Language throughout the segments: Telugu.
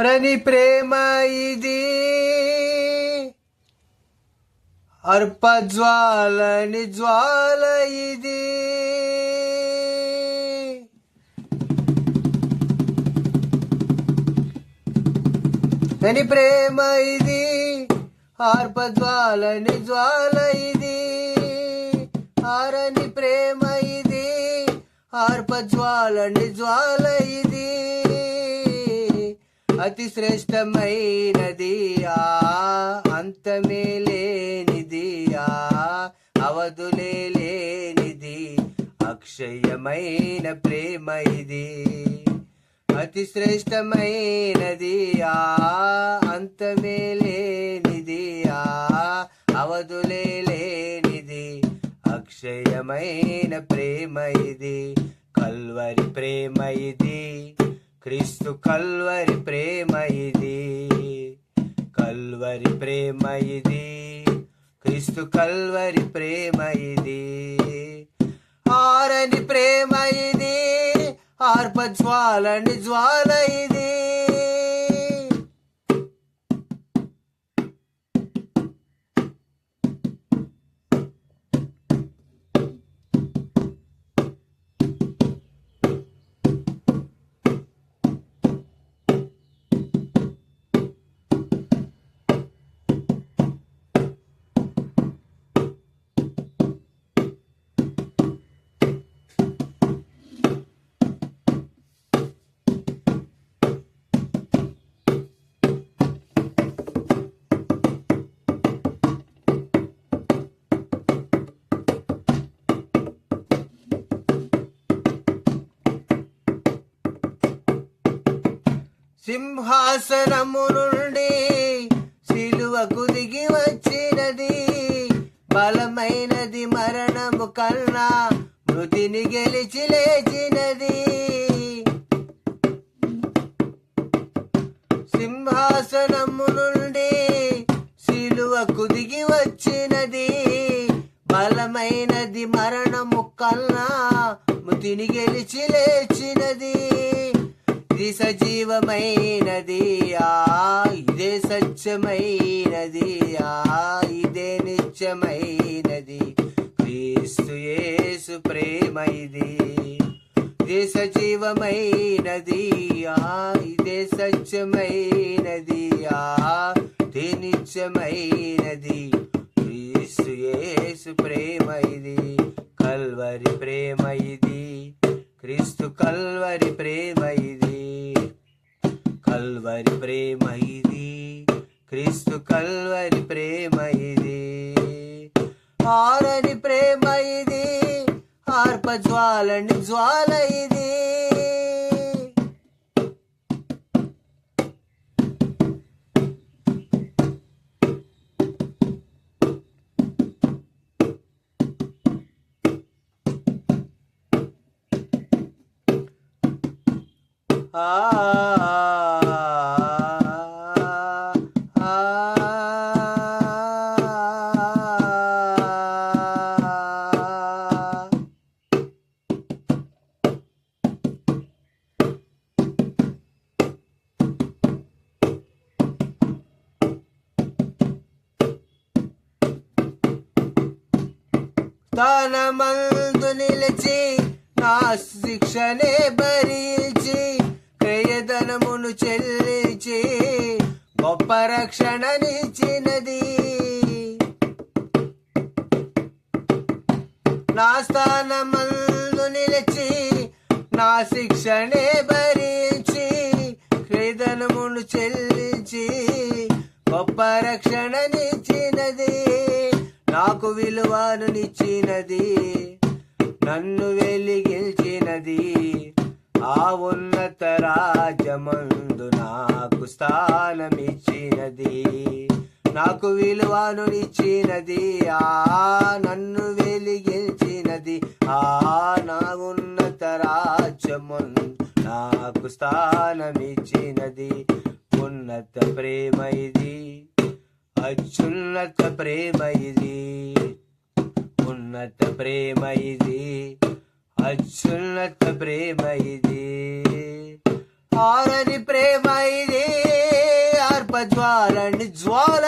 రని ప్రేమ ఇది. అర్పజ్వాలని జ్వాల ఇది. రని ప్రేమ ఇది. ఆర్పజ్వాలని జ్వాల ఇది. ఆరని ప్రేమ ఇది. ఆర్పజ్వాలని జ్వాల ఇది. అతి శ్రేష్టమైనది ఆ అంతమే లేనిది ఆ అవధులే లేనిది అక్షయమైన ప్రేమ ఇది. అతి శ్రేష్టమైనది ఆ అంతమే లేనిది ఆ అవధులే లేనిది అక్షయమైన ప్రేమ ఇది. కల్వరి ప్రేమ ఇది. క్రీస్తు కల్వరి ప్రేమ ఇది. కల్వరి ప్రేమ ఇది. క్రీస్తు కల్వరి ప్రేమ ఇది. ఆరని ప్రేమ ఇది. ఆర్ప జ్వాలని జ్వాల ఇది. సింహాసనము నుండి సిలువకు దిగి వచ్చినది. బలమైనది మరణము కన్నా మృతిని గెలిచి లేచినది. సింహాసనము నుండి సిలువకు దిగి వచ్చినది. బలమైనది మరణము కన్నా మృతిని గెలిచి లేచినది. ఇది సజీవమైనది. ఆ ఇదే సత్యమైనది. ఆ ఇదే నిత్యమైనది. క్రీస్తు యేసు ప్రేమ ఇది. ఇదే సజీవమైనది. ఆ ఇదే సత్యమైనది. ఆ ఇదే నిత్యమైనది. క్రీస్తు యేసు ప్రేమ ఇది. కల్వరి ప్రేమ ఇది. క్రీస్తు కల్వరి ప్రేమ ఇది. కల్వరి ప్రేమ ఇది క్రీస్తు కల్వరి ప్రేమ ఇది ఆరని ప్రేమ ఇది ఆర్ప జ్వాలని జ్వాల ఇది ఆ తన మందు నిలిచి నా శిక్షనే భరించి క్రయధనమును చెల్లించి గొప్ప రక్షణనిచ్చినది. నా స్థానమందు నిలిచి నా శిక్షణే భరించి క్రీదనమును చెల్లించి గొప్ప రక్షణనిచ్చినది. నాకు విలువను నిచ్చినది నన్ను వెలిగించినది. ఆ ఉన్నత రాజమందు నాకు స్థానమిచ్చినది నాకు విలువను నిచ్చినది. ఆ నన్ను వెలిగించినది ఆ నా ఉన్నత రాజ్యమందు నాకు స్థానమిచ్చినది. ఉన్నత ప్రేమ ఇది. అత్యున్నత ప్రేమ ఇది ఉన్నత ప్రేమ ఇది అత్యున్నత ప్రేమ ఇది. ఆరని ప్రేమ ఇది అర్పజ్వాలని జ్వాల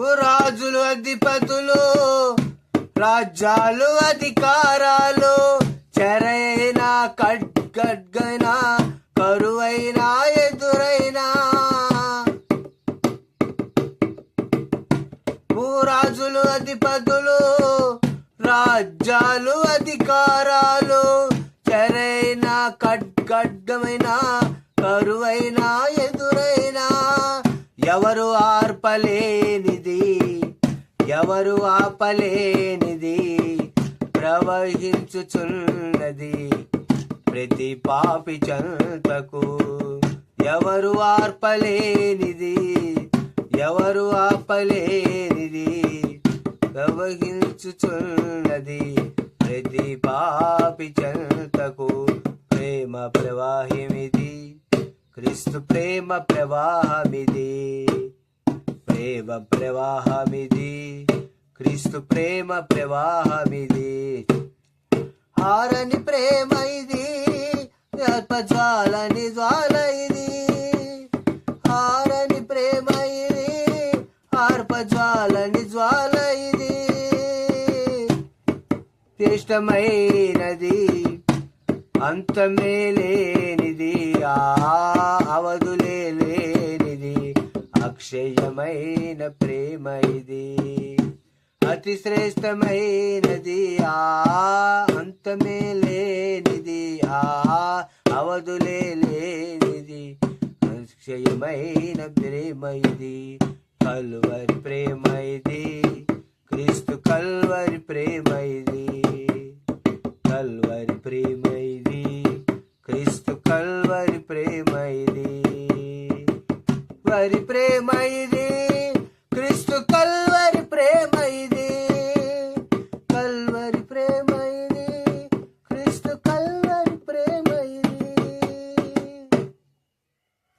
రాజులు అధిపతులు రాజ్యాలు అధికారాలు చెరైన ఖడ్గైన కరువైన ఎదురైనా. రాజులు అధిపతులు రాజ్యాలు అధికారాలు చెరైన ఖడ్గమైన కరువైన ఎదురైనా. ఎవరు ఆర్పలేని ఎవరు ఆపలేనిది ప్రవహించుచున్నది ప్రతి పాపి చంతకు. ఎవరు ఆర్పలేనిది ఎవరు ఆపలేనిది ప్రవహించుచున్నది ప్రతి పాపి చంతకు. ప్రేమ ప్రవాహమిది క్రీస్తు ప్రేమ ప్రవాహమిది. ప్రేమ ప్రవాహమిది. క్రీస్తు ప్రేమ ప్రవాహమిది. హారని ప్రేమ ఇది. అల్పజ్వాలని జ్వాల ఇది. హారని ప్రేమ ఇది. ఆర్పజ్వాలని జ్వాల ఇది. ఇష్టమైనది అంతమే లేనిది ఆ అవధులే అక్షయమైన ప్రేమ ఇది. అతి శ్రేష్టమైనది ఆ అంతమే లేనిది ఆ అవధులే లేనిది. అక్షయమైన ప్రేమ ఇది కల్వరి ప్రేమ ఇది క్రీస్తు కల్వరి ప్రేమ ఇది. కల్వరి ప్రేమ ఇది క్రీస్తు కల్వరి ప్రేమ ఇది కల్వరి ప్రేమ ఇది క్రీస్తు కల్వరి ప్రేమ ఇది.